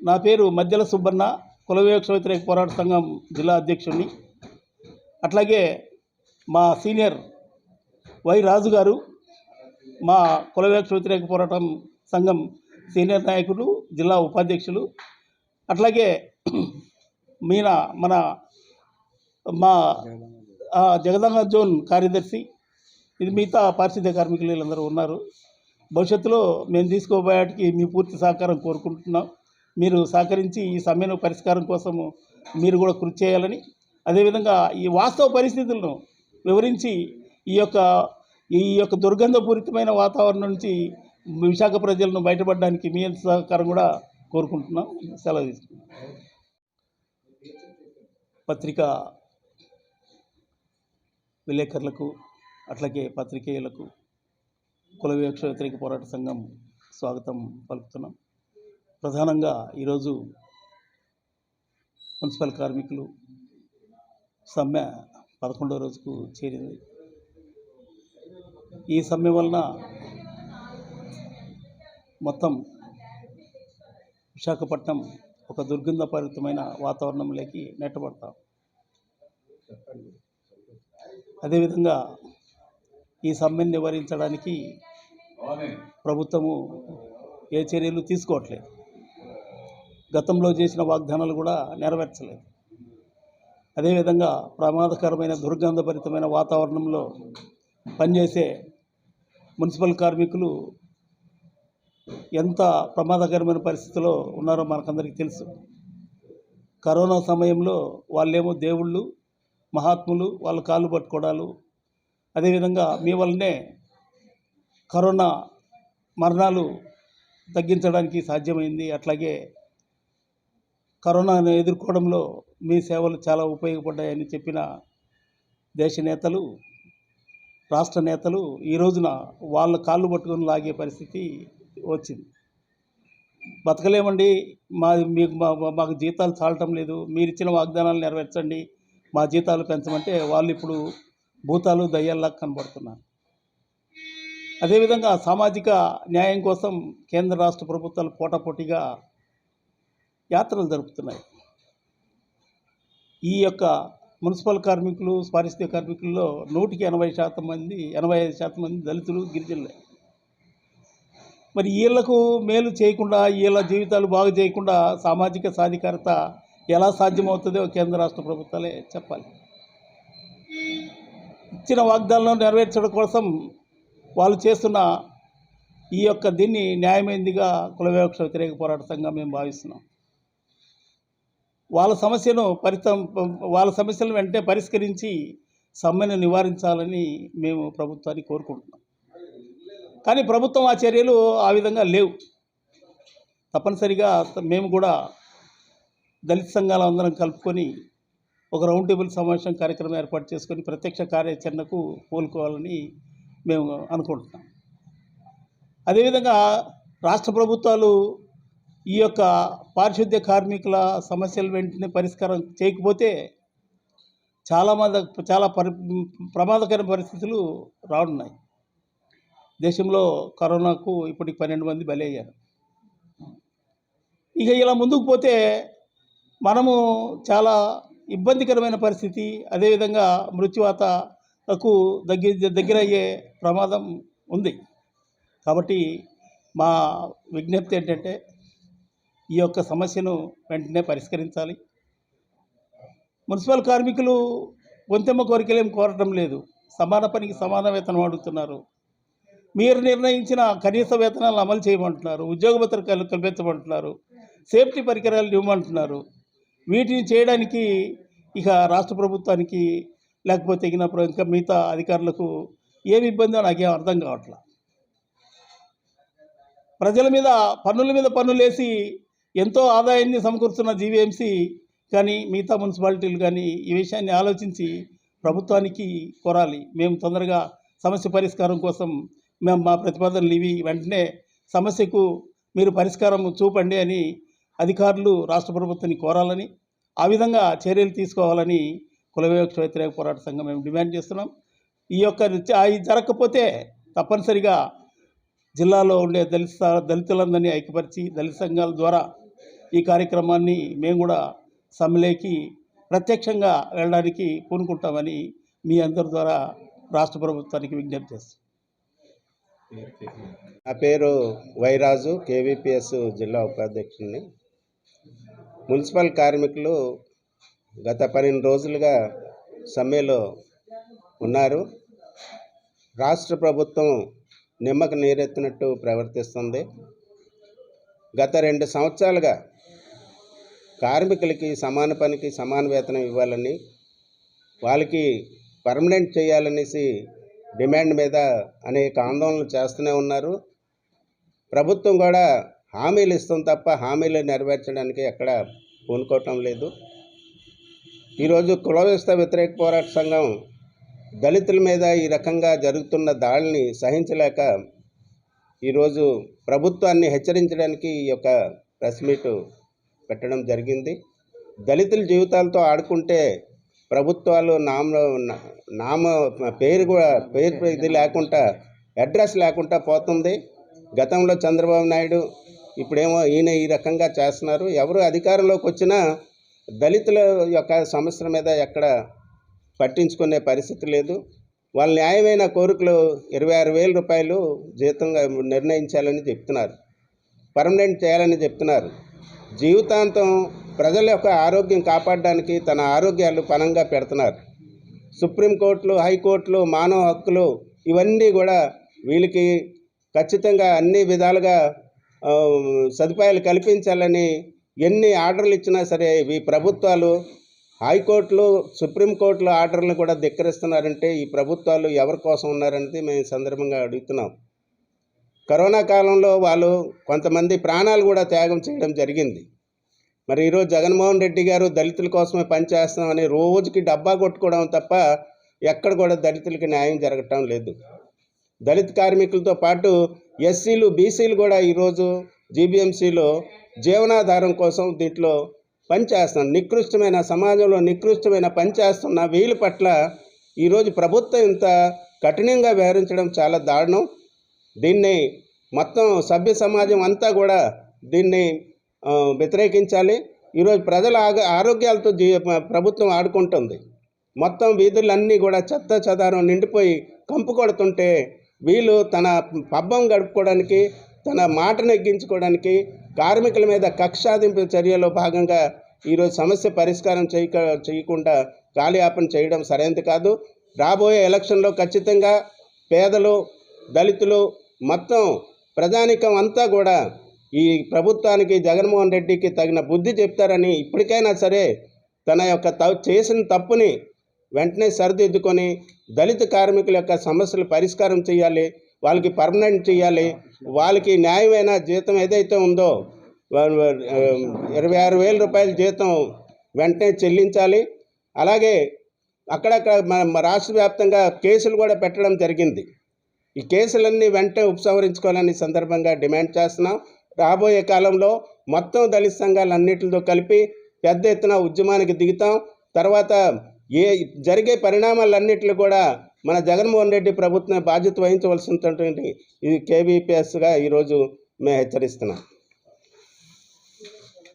నా పేరు మధ్యల సుబ్బన్న కుల వివక్ష వ్యతిరేక పోరాట సంఘం జిల్లా అధ్యక్షుడిని. అట్లాగే మా సీనియర్ వై రాజు గారు మా కుల వివక్ష వ్యతిరేక పోరాటం సంఘం సీనియర్ నాయకులు జిల్లా ఉపాధ్యక్షులు. అట్లాగే మీన మన మా ఆ, జగదంగ జోన్ కార్యదర్శి ఇది మిగతా పారిశుద్ధ్య కార్మికులు వీళ్ళందరూ ఉన్నారు. భవిష్యత్తులో మేము తీసుకోబోయేటికి మీ పూర్తి సహకారం కోరుకుంటున్నాం. మీరు సహకరించి ఈ సమ్మెను పరిష్కారం కోసము మీరు కూడా కృషి చేయాలని అదేవిధంగా ఈ వాస్తవ పరిస్థితులను వివరించి ఈ యొక్క ఈ యొక్క దుర్గంధపూరితమైన వాతావరణం నుంచి విశాఖ ప్రజలను బయటపడడానికి మీ సహకారం కూడా కోరుకుంటున్నాం. సెలవు తీసుకున్నాం పత్రికా విలేకరులకు అట్లాగే పత్రికేయులకు కుల వివక్ష వ్యతిరేక పోరాట సంఘం స్వాగతం పలుకుతున్నాం. ప్రధానంగా ఈరోజు మున్సిపల్ కార్మికులు సమ్మె పదకొండో రోజుకు చేరింది. ఈ సమ్మె వలన మొత్తం విశాఖపట్నం ఒక దుర్గంధపరితమైన వాతావరణంలోకి నెట్టబడతాం. అదేవిధంగా ఈ సమ్మెను నివారించడానికి ప్రభుత్వము ఏ చర్యలు తీసుకోవట్లేదు. గతంలో చేసిన వాగ్దానాలు కూడా నెరవేర్చలేదు. అదేవిధంగా ప్రమాదకరమైన దుర్గంధభరితమైన వాతావరణంలో పనిచేసే మున్సిపల్ కార్మికులు ఎంత ప్రమాదకరమైన పరిస్థితిలో ఉన్నారో మనకందరికీ తెలుసు. కరోనా సమయంలో వాళ్ళేమో దేవుళ్ళు మహాత్ములు వాళ్ళ కాళ్ళు పట్టుకోవడాలు అదేవిధంగా మీ వల్లనే కరోనా మరణాలు తగ్గించడానికి సాధ్యమైంది. అట్లాగే కరోనాను ఎదుర్కోవడంలో మీ సేవలు చాలా ఉపయోగపడ్డాయని చెప్పిన దేశ నేతలు రాష్ట్ర నేతలు ఈ రోజున వాళ్ళ కాళ్ళు పట్టుకొని లాగే పరిస్థితి వచ్చింది. బతకలేమండి. మా మీకు మా మాకు జీతాలు చాలటం లేదు. మీరు ఇచ్చిన వాగ్దానాలు నెరవేర్చండి. మా జీతాలు పెంచమంటే వాళ్ళు ఇప్పుడు భూతాలు దయ్యాల్లా కనబడుతున్నారు. అదేవిధంగా సామాజిక న్యాయం కోసం కేంద్ర రాష్ట్ర ప్రభుత్వాలు పోటాపోటీగా యాత్రలు జరుపుతున్నాయి. ఈ యొక్క మున్సిపల్ కార్మికులు పారిశుద్ధ్య కార్మికుల్లో నూటికి ఎనభై శాతం మంది ఎనభై ఐదు శాతం మంది దళితులు గిరిజనులే. మరి వీళ్ళకు మేలు చేయకుండా వీళ్ళ జీవితాలు బాగు చేయకుండా సామాజిక సాధికారత ఎలా సాధ్యమవుతుందో కేంద్ర రాష్ట్ర ప్రభుత్వాలే చెప్పాలి. ఇచ్చిన వాగ్దానాలను నెరవేర్చడం కోసం వాళ్ళు చేస్తున్న ఈ యొక్క దీన్ని న్యాయమైందిగా కుల వ్యతిరేక పోరాట సంఘం మేము భావిస్తున్నాం. వాళ్ళ సమస్యను పరితం వాళ్ళ సమస్యలను వెంటనే పరిష్కరించి సమ్మెను నివారించాలని మేము ప్రభుత్వాన్ని కోరుకుంటున్నాం. కానీ ప్రభుత్వం ఆ చర్యలు ఆ విధంగా లేవు. తప్పనిసరిగా మేము కూడా దళిత సంఘాల అందరం కలుపుకొని ఒక రౌండ్ టేబుల్ సమావేశం కార్యక్రమం ఏర్పాటు చేసుకొని ప్రత్యక్ష కార్యాచరణకు కోలుకోవాలని మేము అనుకుంటున్నాం. అదేవిధంగా రాష్ట్ర ప్రభుత్వాలు ఈ యొక్క పారిశుద్ధ్య కార్మికుల సమస్యలు వెంటనే పరిష్కారం చేయకపోతే చాలా మంది చాలా పరి ప్రమాదకర పరిస్థితులు రానున్నాయి. దేశంలో కరోనాకు ఇప్పటికి పన్నెండు మంది బలయ్యారు. అయ్యారు ఇక ఇలా ముందుకు పోతే మనము చాలా ఇబ్బందికరమైన పరిస్థితి అదేవిధంగా మృత్యువాతకు దగ్గర దగ్గరయ్యే ప్రమాదం ఉంది. కాబట్టి మా విజ్ఞప్తి ఏంటంటే ఈ యొక్క సమస్యను వెంటనే పరిష్కరించాలి. మున్సిపల్ కార్మికులు గొంతెమ్మ కోరికలేం కోరటం లేదు. సమాన పనికి సమాన వేతనం అడుగుతున్నారు. మీరు నిర్ణయించిన కనీస వేతనాలు అమలు చేయమంటున్నారు. ఉద్యోగ భద్రతలు కల్పించమంటున్నారు సేఫ్టీ పరికరాలు ఇవ్వమంటున్నారు. వీటిని చేయడానికి ఇక రాష్ట్ర ప్రభుత్వానికి లేకపోతే ఇక ఇంకా మిగతా అధికారులకు ఏమి నాకు నాకేం అర్థం కావట్లా. ప్రజల మీద పన్నుల మీద పన్నులేసి ఎంతో ఆదాయాన్ని సమకూరుస్తున్న జీవీఎంసీ కానీ మిగతా మున్సిపాలిటీలు కానీ ఈ విషయాన్ని ఆలోచించి ప్రభుత్వానికి కోరాలి. మేము తొందరగా సమస్య పరిష్కారం కోసం మేము మా ప్రతిపాదనలు ఇవి. వెంటనే సమస్యకు మీరు పరిష్కారం చూపండి అని అధికారులు రాష్ట్ర ప్రభుత్వాన్ని కోరాలని ఆ విధంగా చర్యలు తీసుకోవాలని కుల వివక్ష వ్యతిరేక పోరాట సంఘం మేము డిమాండ్ చేస్తున్నాం. ఈ యొక్క అవి జరగకపోతే తప్పనిసరిగా జిల్లాలో ఉండే దళిత దళితులందరినీ ఐక్యపరిచి దళిత సంఘాల ద్వారా ఈ కార్యక్రమాన్ని మేము కూడా సమ్మెలోకి ప్రత్యక్షంగా వెళ్ళడానికి పూనుకుంటామని మీ అందరి ద్వారా రాష్ట్ర ప్రభుత్వానికి విజ్ఞప్తి చేస్తాం. నా పేరు వైరాజు కేవీపీఎస్ జిల్లా ఉపాధ్యక్షుడిని. మున్సిపల్ కార్మికులు గత పన్నెండు రోజులుగా సమ్మెలో ఉన్నారు. రాష్ట్ర ప్రభుత్వం నిమ్మకు నీరెత్తినట్టు ప్రవర్తిస్తుంది. గత రెండు సంవత్సరాలుగా కార్మికులకి సమాన పనికి సమాన వేతనం ఇవ్వాలని వాళ్ళకి పర్మనెంట్ చేయాలనేసి డిమాండ్ మీద అనేక ఆందోళనలు చేస్తూనే ఉన్నారు. ప్రభుత్వం కూడా హామీలు ఇస్తాం తప్ప హామీలు నెరవేర్చడానికి ఎక్కడ పూనుకోవటం లేదు. ఈరోజు కుల వ్యవస్థ వ్యతిరేక పోరాట సంఘం దళితుల మీద ఈ రకంగా జరుగుతున్న దాడిని సహించలేక ఈరోజు ప్రభుత్వాన్ని హెచ్చరించడానికి ఈ యొక్క ప్రెస్ మీట్ పెట్టడం జరిగింది. దళితుల జీవితాలతో ఆడుకుంటే ప్రభుత్వాలు నామ నామ పేరు కూడా పేరు ఇది లేకుండా అడ్రస్ లేకుండా పోతుంది. గతంలో చంద్రబాబు నాయుడు ఇప్పుడేమో ఈయన ఈ రకంగా చేస్తున్నారు. ఎవరు అధికారంలోకి వచ్చినా దళితుల యొక్క సమస్యల మీద ఎక్కడ పట్టించుకునే పరిస్థితి లేదు. వాళ్ళ న్యాయమైన కోరికలు ఇరవై ఆరు వేల రూపాయలు జీతంగా నిర్ణయించాలని చెప్తున్నారు. పర్మనెంట్ చేయాలని చెప్తున్నారు. జీవితాంతం ప్రజల యొక్క ఆరోగ్యం కాపాడడానికి తన ఆరోగ్యాలు పనంగా పెడుతున్నారు. సుప్రీంకోర్టులు హైకోర్టులు మానవ హక్కులు ఇవన్నీ కూడా వీళ్ళకి ఖచ్చితంగా అన్ని విధాలుగా సదుపాయాలు కల్పించాలని ఎన్ని ఆర్డర్లు ఇచ్చినా సరే ఈ ప్రభుత్వాలు హైకోర్టులు సుప్రీంకోర్టుల ఆర్డర్లను కూడా ధిక్కరిస్తున్నారంటే ఈ ప్రభుత్వాలు ఎవరి కోసం ఉన్నారనేది మేము సందర్భంగా అడుగుతున్నాం. కరోనా కాలంలో వాళ్ళు కొంతమంది ప్రాణాలు కూడా త్యాగం చేయడం జరిగింది. మరి ఈరోజు జగన్మోహన్ రెడ్డి గారు దళితుల కోసమే పనిచేస్తున్నామని రోజుకి డబ్బా కొట్టుకోవడం తప్ప ఎక్కడ కూడా దళితులకి న్యాయం జరగటం లేదు. దళిత కార్మికులతో పాటు ఎస్సీలు బీసీలు కూడా ఈరోజు జీబీఎంసీలో జీవనాధారం కోసం దీంట్లో పనిచేస్తున్నాను నికృష్టమైన సమాజంలో నికృష్టమైన పనిచేస్తున్న వీళ్ళ పట్ల ఈరోజు ప్రభుత్వం ఇంత కఠినంగా వ్యవహరించడం చాలా దారుణం. దీన్ని మొత్తం సభ్య సమాజం అంతా కూడా దీన్ని వ్యతిరేకించాలి. ఈరోజు ప్రజల ఆరోగ్యాలతో జీ ప్రభుత్వం ఆడుకుంటుంది. మొత్తం వీధులన్నీ కూడా చెత్త చెదారం నిండిపోయి కంపు కొడుతుంటే వీళ్ళు తన పబ్బం గడుపుకోవడానికి తన మాట నెగ్గించుకోవడానికి కార్మికుల మీద కక్షాదింపు చర్యలో భాగంగా ఈరోజు సమస్య పరిష్కారం చేయక చేయకుండా కాలయాపన చేయడం సరైనది కాదు. రాబోయే ఎలక్షన్లో ఖచ్చితంగా పేదలు దళితులు మొత్తం ప్రజానికం అంతా కూడా ఈ ప్రభుత్వానికి జగన్మోహన్ రెడ్డికి తగిన బుద్ధి చెప్తారని ఇప్పటికైనా సరే తన యొక్క చేసిన తప్పుని వెంటనే సరిదిద్దుకొని దళిత కార్మికుల యొక్క సమస్యలు పరిష్కారం చేయాలి వాళ్ళకి పర్మనెంట్ చేయాలి వాళ్ళకి న్యాయమైన జీతం ఏదైతే ఉందో ఇరవై ఆరు వేల రూపాయల జీతం వెంటనే చెల్లించాలి. అలాగే అక్కడక్కడ మన రాష్ట్ర వ్యాప్తంగా కేసులు కూడా పెట్టడం జరిగింది. ఈ కేసులన్నీ వెంటనే ఉపసంహరించుకోవాలని సందర్భంగా డిమాండ్ చేస్తున్నాం. రాబోయే కాలంలో మొత్తం దళిత సంఘాలన్నింటితో కలిపి పెద్ద ఎత్తున ఉద్యమానికి దిగుతాం. తర్వాత ఏ జరిగే పరిణామాలన్నింటిలో కూడా మన జగన్మోహన్ రెడ్డి ప్రభుత్వం బాధ్యత వహించవలసినటువంటి ఇది కేవీపీఎస్గా ఈరోజు మేము హెచ్చరిస్తున్నాం.